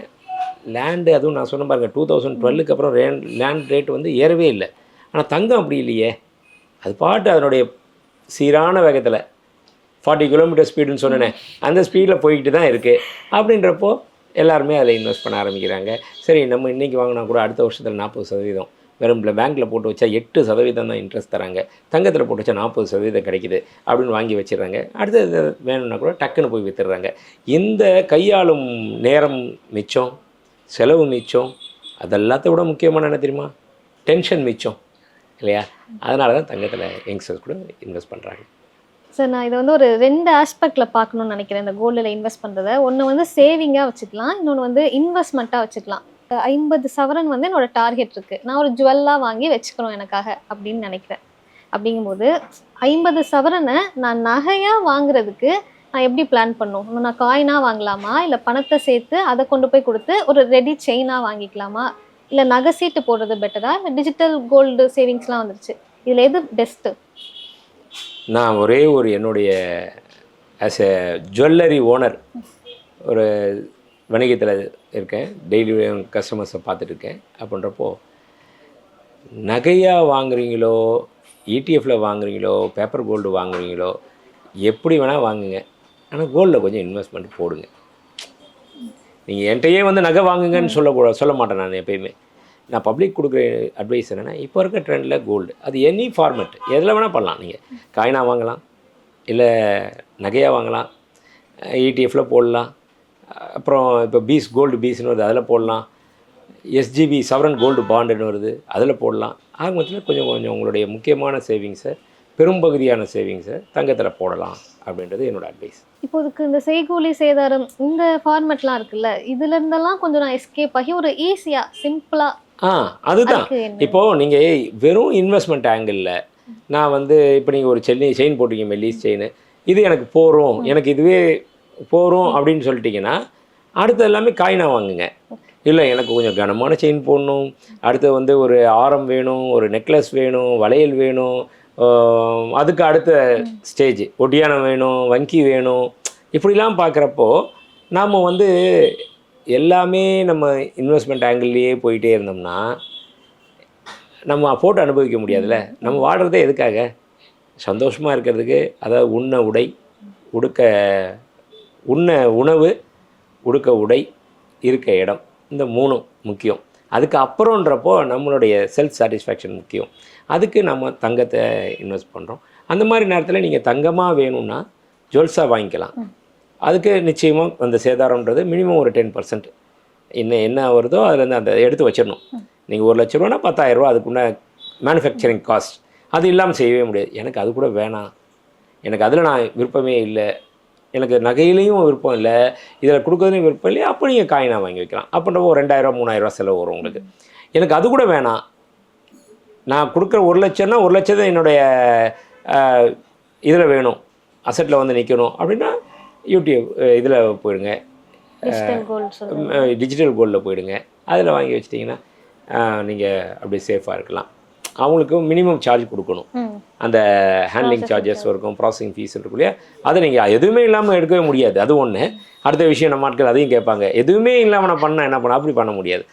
லேண்டு அதுவும் நான் சொன்ன பாருங்கள் டூ தௌசண்ட் டுவெல்லுக்கு அப்புறம் ரே லேண்ட் ரேட் வந்து ஏறவே இல்லை. ஆனால் தங்கம் அப்படி இல்லையே. அது பாட்டு அதனுடைய சீரான வேகத்தில் ஃபார்ட்டி கிலோமீட்டர் ஸ்பீடுன்னு சொன்னேனே அந்த ஸ்பீடில் போய்கிட்டு தான் இருக்குது அப்படின்றப்போ எல்லாருமே அதில் இன்வெஸ்ட் பண்ண ஆரம்பிக்கிறாங்க. சரி நம்ம இன்றைக்கி வாங்கினா கூட அடுத்த வருஷத்தில் நாற்பது சதவீதம். வெறும் பேங்க்கில் போட்டு வச்சா எட்டு சதவீதம் தான் இன்ட்ரெஸ்ட் தராங்க. தங்கத்தில் போட்டு வச்சா நாற்பது சதவீதம் கிடைக்குது அப்படின்னு வாங்கி வச்சிடுறாங்க. அடுத்தது வேணும்னா கூட டக்குன்னு போய் வித்துடுறாங்க. இந்த கையாளும் நேரம் மிச்சம் செலவு மிச்சம் அதெல்லாத்த விட முக்கியமான என்ன தெரியுமா? டென்ஷன் மிச்சம். இல்லையா? அதனால தான் தங்கத்தில் யங்ஸ்டர்ஸ் கூட இன்வெஸ்ட் பண்ணுறாங்க சார் நான் இதை வந்து ஒரு ரெண்டு ஆஸ்பெக்டில் பார்க்கணும்னு நினைக்கிறேன் இந்த கோல்டில் இன்வெஸ்ட் பண்ணுறதை ஒன்று வந்து சேவிங்காக வச்சுக்கலாம் இன்னொன்று வந்து இன்வெஸ்ட்மெண்ட்டாக வச்சுக்கலாம். ஐம்பது சவரன் வந்து என்னோட டார்கெட் இருக்குது நான் ஒரு ஜுவல்லாக வாங்கி வச்சுக்கிறோம் எனக்காக அப்படின்னு நினைக்கிறேன். அப்படிங்கும்போது ஐம்பது சவரனை நான் நகையாக வாங்குறதுக்கு நான் எப்படி பிளான் பண்ணும்? இன்னும் நான் காயினாக வாங்கலாமா? இல்லை பணத்தை சேர்த்து அதை கொண்டு போய் கொடுத்து ஒரு ரெடி செயினாக வாங்கிக்கலாமா? இல்லை நகை சீட்டு போடுறது பெட்டரா இல்லை டிஜிட்டல் கோல்டு சேவிங்ஸ்லாம் வந்துருச்சு. இதில் எது பெஸ்ட்டு நான் ஒரே ஒரு என்னுடைய ஆஸ் எ ஜுவல்லரி ஓனர் ஒரு வணிகத்தில் இருக்கேன். டெய்லி கஸ்டமர்ஸை பார்த்துட்டு இருக்கேன் அப்படின்றப்போ நகையாக வாங்குறீங்களோ இடிஎஃப்பில் வாங்குறீங்களோ பேப்பர் கோல்டு வாங்குறீங்களோ எப்படி வேணால் வாங்குங்க. ஆனால் கோல்டில் கொஞ்சம் இன்வெஸ்ட்மெண்ட் போடுங்க. நீங்கள் என்கிட்டயே வந்து நகை வாங்குங்கன்னு சொல்லக்கூடாது சொல்ல மாட்டேன் நான் எப்பயுமே. நான் பப்ளிக் கொடுக்குற அட்வைஸ் என்னென்னா இப்போ இருக்க ட்ரெண்டில் கோல்டு அது எனி ஃபார்மெட் எதில் வேணால் பண்ணலாம். நீங்கள் காயினாக வாங்கலாம். இல்லை நகையாக வாங்கலாம். இடிஎஃப்பில் போடலாம். அப்புறம் இப்போ பீஸ் கோல்டு பீஸ்னு வருது அதில் போடலாம். எஸ்ஜிபி சவரன் கோல்டு பாண்டுன்னு வருது அதில் போடலாம். ஆக மொத்தத்தில் கொஞ்சம் கொஞ்சம் உங்களுடைய முக்கியமான சேவிங்ஸை பெரும்பகுதியான சேவிங்ஸை தங்கத்தில் போடலாம் அப்படின்றது என்னோட அட்வைஸ் இப்போ இதுக்கு இந்த செய்கூலி சேதாரம் இந்த ஃபார்மேட்லாம் இருக்குல்ல இதுலேருந்தெல்லாம் கொஞ்சம் நான் எஸ்கேப் ஆகி ஒரு ஈஸியாக சிம்பிளாக ஆ அதுதான். இப்போது நீங்கள் வெறும் இன்வெஸ்ட்மெண்ட் ஆங்கிளில் நான் வந்து இப்போ நீங்கள் ஒரு செல்லி செயின் போட்டிங்க மெல்லிஸ் செயின் இது எனக்கு போகிறோம் எனக்கு இதுவே போகிறோம் அப்படின்னு சொல்லிட்டீங்கன்னா அடுத்து எல்லாமே காயினா வாங்குங்க. இல்லை எனக்கு கொஞ்சம் கனமான செயின் போடணும். அடுத்து வந்து ஒரு ஆரம் வேணும் ஒரு நெக்லஸ் வேணும் வளையல் வேணும் அதுக்கு அடுத்த ஸ்டேஜ் ஒட்டியானம் வேணும் வங்கி வேணும். இப்படிலாம் பார்க்குறப்போ நாம் வந்து எல்லாமே நம்ம இன்வெஸ்ட்மெண்ட் ஆங்கிள்லேயே போயிட்டே இருந்தோம்னா நம்ம போட்டு அனுபவிக்க முடியாதுல்ல? நம்ம வாடுறதே எதுக்காக? சந்தோஷமாக இருக்கிறதுக்கு அதாவது உண்ண உடை உடுக்க உண்ண உணவு உடுக்க உடை இருக்க இடம் இந்த மூணும் முக்கியம். அதுக்கு அப்புறம்ன்றப்போ நம்மளுடைய செல்ஃப் சாட்டிஸ்ஃபேக்ஷன் முக்கியம். அதுக்கு நம்ம தங்கத்தை இன்வெஸ்ட் பண்ணுறோம் அந்த மாதிரி நேரத்தில் நீங்கள் தங்கமாக வேணும்னா ஜுவல்ஸாக வாங்கிக்கலாம். அதுக்கு நிச்சயமாக அந்த சேதாரம்ன்றது மினிமம் ஒரு டென் பர்சன்ட் என்ன என்ன வருதோ அதுலேருந்து அந்த எடுத்து வச்சிடணும். நீங்கள் ஒரு லட்ச ரூபானா பத்தாயிரரூபா அதுக்குள்ள மேனுஃபேக்சரிங் காஸ்ட் அது இல்லாமல் செய்யவே முடியாது. எனக்கு அது கூட வேணாம். எனக்கு அதில் நான் விருப்பமே இல்லை. எனக்கு நகையிலையும் விருப்பம் இல்லை. இதில் கொடுக்குறதுலையும் விருப்பம் இல்லையா? அப்போ நீங்கள் காயினாக வாங்கி வைக்கலாம். அப்படின்றப்போ ஒரு ரெண்டாயிரம் மூணாயிரரூவா செலவு வரும் உங்களுக்கு. எனக்கு அது கூட வேணாம். நான் கொடுக்குற ஒரு லட்சம்னா ஒரு லட்சம் தான் என்னுடைய இதில் வேணும். அசட்டில் வந்து நிற்கணும் அப்படின்னா யூடியூப் இதில் போயிடுங்க. டிஜிட்டல் கோல்டில் போயிடுங்க. அதில் வாங்கி வச்சிட்டிங்கன்னா நீங்கள் அப்படியே சேஃபாக இருக்கலாம். அவங்களுக்கு மினிமம் சார்ஜ் கொடுக்கணும். அந்த ஹேண்ட்லிங் சார்ஜஸ் இருக்கும் ப்ராசஸிங் ஃபீஸ் இருக்கும் இல்லையா? அதை நீங்கள் எதுவுமே இல்லாமல் எடுக்கவே முடியாது. அது ஒன்று அடுத்த விஷயம் நம்ம ஆட்கள் அதையும் கேட்பாங்க. எதுவுமே இல்லாமல் நான் பண்ணால் என்ன பண்ண அப்படி பண்ண முடியாது.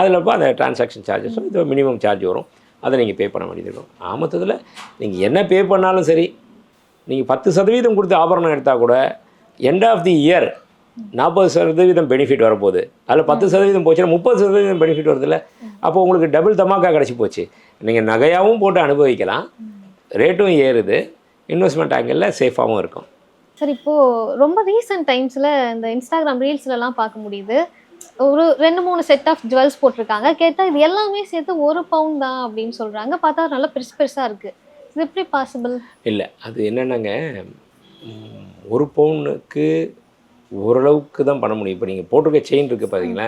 அதில் இப்போ அந்த டிரான்சாக்ஷன் சார்ஜஸ் இது மினிமம் சார்ஜ் வரும். அதை நீங்கள் பே பண்ண வேண்டியது இருக்கும். ஆமத்தத்தில் நீங்கள் என்ன பே பண்ணாலும் சரி நீங்கள் பத்து சதவீதம் கொடுத்து ஆபரணம் எடுத்தால் கூட எண்ட் ஆஃப் தி இயர் நாற்பது சதவீதம் பெனிஃபிட் வரப்போகுது. அதில் பத்து சதவீதம் போச்சுன்னா முப்பது சதவீதம் பெனிஃபிட் வருதுல்ல. அப்போ உங்களுக்கு டபுள் தமாக்கா கிடச்சி போச்சு. நீங்கள் நகையாகவும் போட்டு அனுபவிக்கலாம். ரேட்டும் ஏறுது. இன்வெஸ்ட்மெண்ட் ஆங்கிளில் சேஃபாகவும் இருக்கும். சார் இப்போ ரொம்ப ரீசெண்ட் டைம்ஸ்ல இந்த இன்ஸ்டாகிராம் ரீல்ஸ்லலாம் பார்க்க முடியுது. ஒரு ரெண்டு மூணு செட் ஆஃப் ஜுவல்ஸ் போட்டிருக்காங்க. கேட்டா இது எல்லாமே சேர்த்து ஒரு பவுன் தான் அப்படின்னு சொல்றாங்க. பார்த்தா நல்லா பெருசு பெருசா இருக்கு. இது எப்படி பாசிபிள் இல்லை அது என்னென்னங்க? ஒரு பவுனுக்கு ஓரளவுக்கு தான் பண்ண முடியும். இப்போ நீங்கள் போட்டிருக்க செயின் இருக்குது பார்த்தீங்களா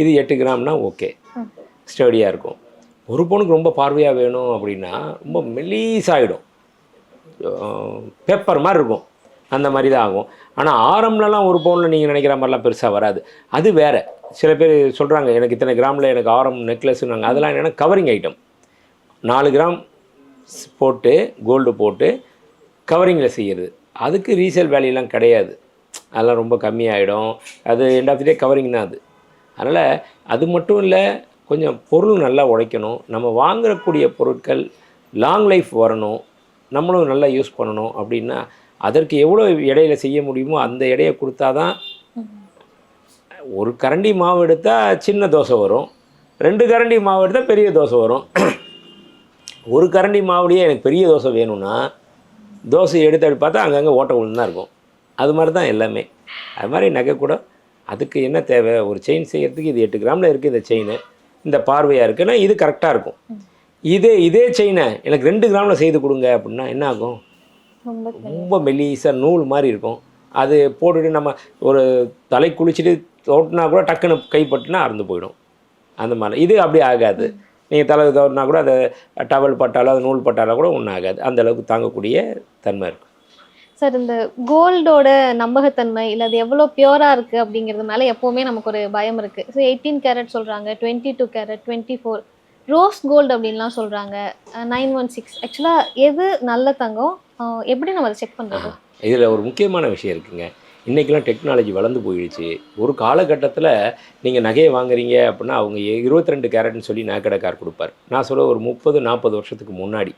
இது எட்டு கிராம்னா ஓகே. ஸ்டடியாக இருக்கும். ஒரு பவுனுக்கு ரொம்ப பார்வையாக வேணும் அப்படின்னா ரொம்ப மெலீஸாகிடும் பேப்பர் மாதிரி இருக்கும். அந்த மாதிரி தான் ஆகும். ஆனால் ஆரம்லலாம் ஒரு பவுனில் நீங்கள் நினைக்கிற மாதிரிலாம் பெருசாக வராது. அது வேறு. சில பேர் சொல்கிறாங்க எனக்கு இத்தனை கிராமில் எனக்கு ஆரம் நெக்லஸ்னாங்க அதெல்லாம் என்னென்னா கவரிங் ஐட்டம் நாலு கிராம் போட்டு கோல்டு போட்டு கவரிங்கில் செய்கிறது அதுக்கு ரீசேல் வேல்யூலாம் கிடையாது. அதெல்லாம் ரொம்ப கம்மியாகிடும் அது end of the day covering தான் அது. அதனால் அது மட்டும் இல்லை கொஞ்சம் பொருள் நல்லா உழைக்கணும் நம்ம வாங்கக்கூடிய பொருட்கள் லாங் லைஃப் வரணும். நம்மளும் நல்லா யூஸ் பண்ணணும் அப்படின்னா அதற்கு எவ்வளோ இடையில செய்ய முடியுமோ அந்த இடையை கொடுத்தா தான் ஒரு கரண்டி மாவு எடுத்தால் சின்ன தோசை வரும். ரெண்டு கரண்டி மாவு எடுத்தால் பெரிய தோசை வரும். ஒரு கரண்டி மாவுலேயே எனக்கு பெரிய தோசை வேணும்னா தோசை எடுத்து அப்படி பார்த்தா அங்கங்கே ஓட்டை தான் இருக்கும். அது மாதிரி தான் எல்லாமே. அது மாதிரி நகை கூட அதுக்கு என்ன தேவை? ஒரு செயின் செய்யறதுக்கு இது எட்டு கிராமில் இருக்குது இந்த செயின் இந்த பார்வையாக இருக்குன்னா இது கரெக்டாக இருக்கும். இதே இதே செயினை எனக்கு ரெண்டு கிராமில் செய்து கொடுங்க அப்படின்னா என்ன ஆகும்? ரொம்ப மெல்லிசாக நூல் மாதிரி இருக்கும். அது போட்டுட்டு நம்ம ஒரு தலை குளிச்சுட்டு தொட்டினா கூட டக்குன்னு கைப்பட்டுனா அறுந்து போயிடும். அந்த மாதிரி. இது அப்படி ஆகாது. நீங்கள் தலை தோட்டினா கூட அது டவல் பட்டாலோ அது நூல் பட்டாலோ கூட ஒன்றும் ஆகாது. அந்த அளவுக்கு தாங்கக்கூடிய தன்மை இருக்கும். சார் இந்த கோல்டோட நம்பகத்தன்மை இல்லை அது எவ்வளோ பியூரா இருக்கு அப்படிங்கிறது மேலே எப்போவுமே நமக்கு ஒரு பயம் இருக்கு. ஸோ எயிட்டீன் கேரட் சொல்றாங்க twenty two carat twenty four rose gold அப்படின்லாம் சொல்றாங்க நைன் ஒன் சிக்ஸ் ஆக்சுவலாக எது நல்ல தங்கம்? எப்படி நம்ம அதை செக் பண்றது? இதில் ஒரு முக்கியமான விஷயம் இருக்குங்க. இன்றைக்கெலாம் டெக்னாலஜி வளர்ந்து போயிடுச்சு. ஒரு காலகட்டத்தில் நீங்கள் நகையை வாங்குறீங்க அப்படின்னா அவங்க இருபத்தி ரெண்டு கேரட்னு சொல்லி நகைக்கடைக்கார் கொடுப்பார். நான் சொல்ல ஒரு முப்பது நாற்பது வருஷத்துக்கு முன்னாடி.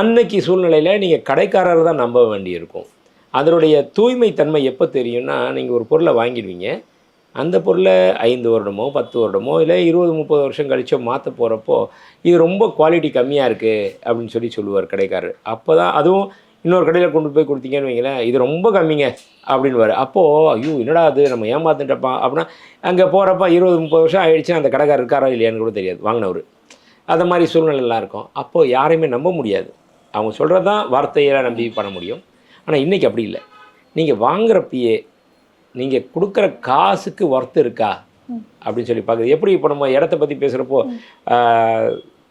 அன்னைக்கு சூழ்நிலையில் நீங்கள் கடைக்காரர் தான் நம்ப வேண்டியிருக்கும். அதனுடைய தூய்மை தன்மை எப்போ தெரியும்னா நீங்கள் ஒரு பொருளை வாங்கிடுவீங்க. அந்த பொருளை ஐந்து வருடமோ பத்து வருடமோ இல்லை இருபது முப்பது வருஷம் கழிச்சோ மாற்ற போகிறப்போ இது ரொம்ப குவாலிட்டி கம்மியாக இருக்குது அப்படின்னு சொல்லி சொல்லுவார் கடைக்காரர். அப்போ தான் அதுவும் இன்னொரு கடையில் கொண்டு போய் கொடுத்தீங்கன்னு வைங்களேன் இது ரொம்ப கம்மிங்க அப்படின்வாரு அப்போது ஐயோ என்னடா அது நம்ம ஏமாத்துட்டப்பா அப்படின்னா அங்கே போகிறப்ப இருபது முப்பது வருஷம் ஆயிடுச்சு அந்த கடைக்காரர் இருக்காரா இல்லையான்னு கூட தெரியாது வாங்கினவர். அந்த மாதிரி சூழ்நிலைலாம் இருக்கும். அப்போது யாரையுமே நம்ப முடியாது. அவங்க சொல்கிறது தான் வார்த்தையெல்லாம் நம்பி பண்ண முடியும். ஆனால் இன்றைக்கி அப்படி இல்லை. நீங்கள் வாங்குறப்பயே நீங்கள் கொடுக்குற காசுக்கு ஒர்த்து இருக்கா. அப்படின்னு சொல்லி பார்க்குறது. எப்படி இப்போ நம்ம இடத்த பற்றி பேசுகிறப்போ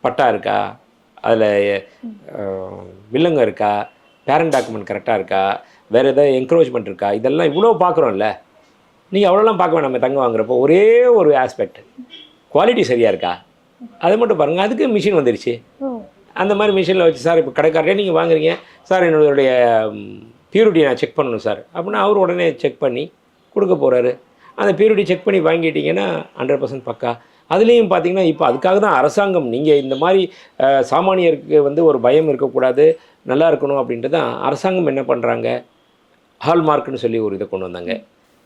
பட்டா இருக்கா? அதில் வில்லங்க இருக்கா? பேரண்ட் டாக்குமெண்ட் கரெக்டாக இருக்கா? வேறு ஏதாவது என்க்ரோச்மெண்ட் இருக்கா? இதெல்லாம் இவ்வளோ பார்க்குறோம்ல. நீங்கள் அவ்வளோலாம் பார்க்க வேணாம் நம்ம தங்கம் வாங்குறப்போ. ஒரே ஒரு ஆஸ்பெக்ட் குவாலிட்டி சரியாக இருக்கா? அதை மட்டும் பாருங்கள் அதுக்கு மிஷின் வந்துருச்சு. அந்த மாதிரி மிஷினில் வச்சு சார் இப்போ கடைக்காரரே நீங்கள் வாங்குறீங்க. சார் என்னுடைய பியூரிட்டி நான் செக் பண்ணணும் சார். அப்படின்னா அவர் உடனே செக் பண்ணி கொடுக்க போகிறாரு அந்த பியூரிட்டி செக் பண்ணி வாங்கிட்டீங்கன்னா ஹண்ட்ரட் பர்சன்ட் பக்கா. அதுலேயும் பார்த்தீங்கன்னா இப்போ அதுக்காக தான் அரசாங்கம் நீங்கள் இந்த மாதிரி சாமானியருக்கு வந்து ஒரு பயம் இருக்கக்கூடாது நல்லா இருக்கணும் அப்படின்ட்டு தான் அரசாங்கம் என்ன பண்ணுறாங்க ஹால்மார்க்னு சொல்லி ஒரு இதை கொண்டு வந்தாங்க.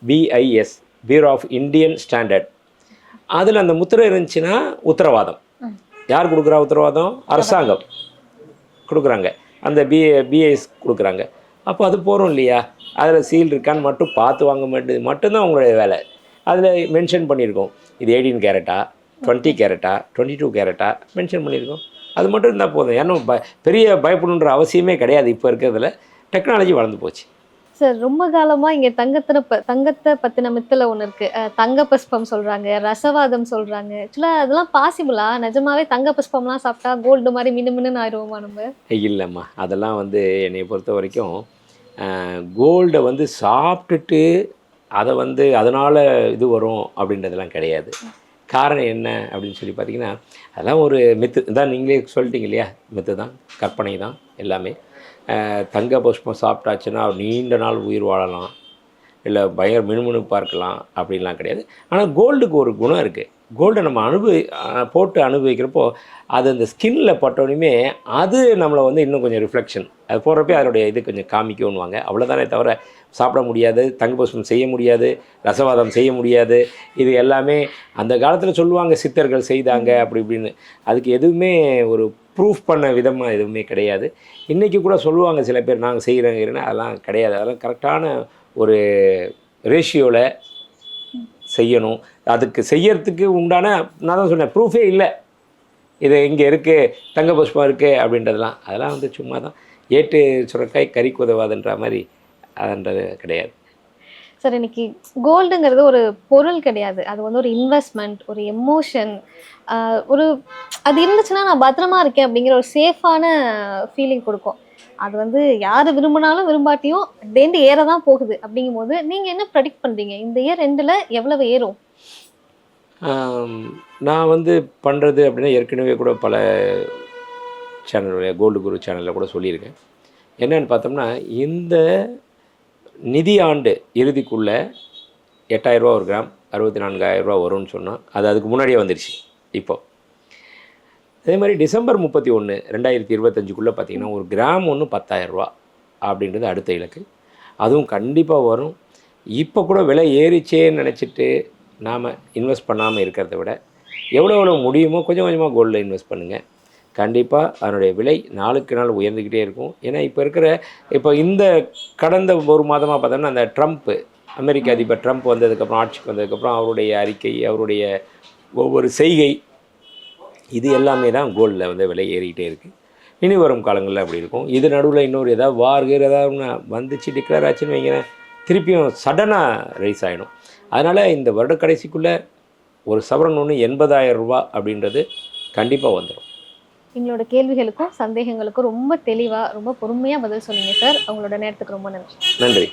BIS bureau of Indian standard அதில் அந்த முத்திரை இருந்துச்சுன்னா உத்தரவாதம். யார் கொடுக்குறா உத்தரவாதம்? அரசாங்கம் கொடுக்குறாங்க. அந்த பி பிஐஎஸ் கொடுக்குறாங்க. அப்போ அது போகிறோம் இல்லையா? அதில் சீல் இருக்கான்னு மட்டும் பார்த்து வாங்க மாட்டேது மட்டும்தான் உங்களுடைய வேலை. அதில் மென்ஷன் பண்ணியிருக்கோம். இது எயிட்டீன் கேரட்டா டுவெண்ட்டி கேரட்டா டுவெண்ட்டி டூ கேரட்டா மென்ஷன் பண்ணியிருக்கோம். அது மட்டும் இருந்தால் போதும். ஏன்னா ப பெரிய பயப்படணுன்ற அவசியமே கிடையாது இப்போ இருக்கிறதுல. டெக்னாலஜி வளர்ந்து போச்சு. சார் ரொம்ப காலமா இங்க தங்கத்தின ப தங்கத்தை பத்தின மித்துல ஒண்ணு இருக்கு. அஹ் தங்க புஷ்பம் சொல்றாங்க ரசவாதம் சொல்றாங்க. ஆக்சுவலா அதெல்லாம் பாசிபிளா நிஜமாவே தங்க புஷ்பம்லாம் சாப்பிட்டா கோல்டு மாதிரி மினு மினுன்னு ஆயிடுவோமா நம்ம? இல்லைம்மா. அதெல்லாம் வந்து என்னை பொறுத்த வரைக்கும் கோல்டை வந்து சாப்பிட்டுட்டு அதை வந்து அதனால் இது வரும் அப்படின்றதெல்லாம் கிடையாது. காரணம் என்ன அப்படின்னு சொல்லி பார்த்தீங்கன்னா அதெல்லாம் ஒரு மித்து தான் நீங்களே சொல்லிட்டீங்க இல்லையா? மித்து தான் கற்பனை தான் எல்லாமே. தங்க புஷ்பம் சாப்பிட்டாச்சுன்னா நீண்ட நாள் உயிர் வாழலாம். இல்லை பயங்கர மினுமினுப்பாக இருக்கலாம் அப்படின்லாம் கிடையாது. ஆனால் கோல்டுக்கு ஒரு குணம் இருக்குது கோல்டை நம்ம அனுபவி போட்டு அனுபவிக்கிறப்போ அது அந்த ஸ்கின்ல பட்டோனையுமே அது நம்மளை வந்து இன்னும் கொஞ்சம் ரிஃப்ளெக்ஷன் அது போடுறப்பே அதனுடைய இது கொஞ்சம் காமிக்கும்னுவாங்க. அவ்வளோதானே தவிர சாப்பிட முடியாது தங்கபுஷ்பம் செய்ய முடியாது ரசவாதம் செய்ய முடியாது. இது எல்லாமே அந்த காலத்தில் சொல்லுவாங்க சித்தர்கள் செய்தாங்க அப்படி இப்படின்னு. அதுக்கு எதுவுமே ஒரு ப்ரூஃப் பண்ண விதமாக எதுவுமே கிடையாது. இன்றைக்கி கூட சொல்லுவாங்க சில பேர் நாங்கள் செய்கிறோங்கிறேன்னு அதெல்லாம் கிடையாது. அதெல்லாம் கரெக்டான ஒரு ரேஷியோவில் செய்யணும். அதுக்கு செய்யறதுக்கு உண்டான நான் தான் சொன்னேன் ப்ரூஃபே இல்லை. இது இங்கே இருக்குது தங்க புஷ்பம் இருக்குது அப்படின்றதெல்லாம் அதெல்லாம் வந்து சும்மா தான் ஏட்டு சுரக்காய் கறிக்கு உதவாதுன்ற மாதிரி அதுன்றது கிடையாது. சார் இன்னைக்கு கோல்டுங்கிறது ஒரு பொருள் கிடையாது. அது வந்து ஒரு இன்வெஸ்ட்மெண்ட் ஒரு எமோஷன் ஒரு அது இருந்துச்சுன்னா நான் பத்திரமா இருக்கேன் அப்படிங்கிற ஒரு சேஃபான ஃபீலிங் கொடுக்கும். அது வந்து யார் விரும்பினாலும் விரும்பாட்டியும் டேண்டு ஏற தான் போகுது அப்படிங்கும்போது நீங்கள் என்ன ப்ரெடிக்ட் பண்ணுறீங்க இந்த இயர் ரெண்டில் எவ்வளவு ஏறும்? நான் வந்து பண்ணுறது அப்படின்னா ஏற்கனவே கூட பல சேனல் கோல்டு குரு சேனலில் கூட சொல்லியிருக்கேன். என்னன்னு பார்த்தோம்னா இந்த நிதி ஆண்டு இறுதிக்குள்ளே எட்டாயிரரூவா ஒரு கிராம் அறுபத்தி நான்காயிரரூவா வரும்னு சொன்னால் அது அதுக்கு முன்னாடியே வந்துருச்சு இப்போது அதே மாதிரி டிசம்பர் முப்பத்தி ஒன்று ரெண்டாயிரத்தி இருபத்தஞ்சுக்குள்ளே பார்த்தீங்கன்னா ஒரு கிராம் ஒன்று பத்தாயிரரூவா அப்படின்றது அடுத்த இலக்கு. அதுவும் கண்டிப்பாக வரும். இப்போ கூட விலை ஏறிச்சேன்னு நினச்சிட்டு நாம் இன்வெஸ்ட் பண்ணாமல் இருக்கிறத விட எவ்வளோ எவ்வளோ முடியுமோ கொஞ்சம் கொஞ்சமாக கோல்டில் இன்வெஸ்ட் பண்ணுங்கள் கண்டிப்பாக அதனுடைய விலை நாளுக்கு நாள் உயர்ந்துக்கிட்டே இருக்கும். ஏன்னா இப்போ இருக்கிற இப்போ இந்த கடந்த ஒரு மாதமாக பார்த்தோம்னா அந்த ட்ரம்ப்பு அமெரிக்க அதிபர் ட்ரம்ப் வந்ததுக்கப்புறம் ஆட்சிக்கு வந்ததுக்கப்புறம் அவருடைய அறிக்கை அவருடைய ஒவ்வொரு செய்கை இது எல்லாமே தான் கோல்டில் வந்து விலை ஏறிக்கிட்டே இருக்குது இனி வரும் காலங்களில் அப்படி இருக்கும். இது நடுவில் இன்னொரு ஏதாவது வார் ஏதாவது வந்துச்சு டிக்ளேர் ஆச்சுன்னு வைங்களேன் திருப்பியும் சடனாக ரைஸ் ஆகிடும் அதனால் இந்த வருட கடைசிக்குள்ளே ஒரு சவரன் ஒன்று எண்பதாயிரம் ரூபா அப்படின்றது கண்டிப்பாக வந்துடும் எங்களோட கேள்விகளுக்கும் சந்தேகங்களுக்கும் ரொம்ப தெளிவாக ரொம்ப பொறுமையாக பதில் சொன்னீங்க சார். உங்களோட நேரத்துக்கு ரொம்ப நன்றி. நன்றி.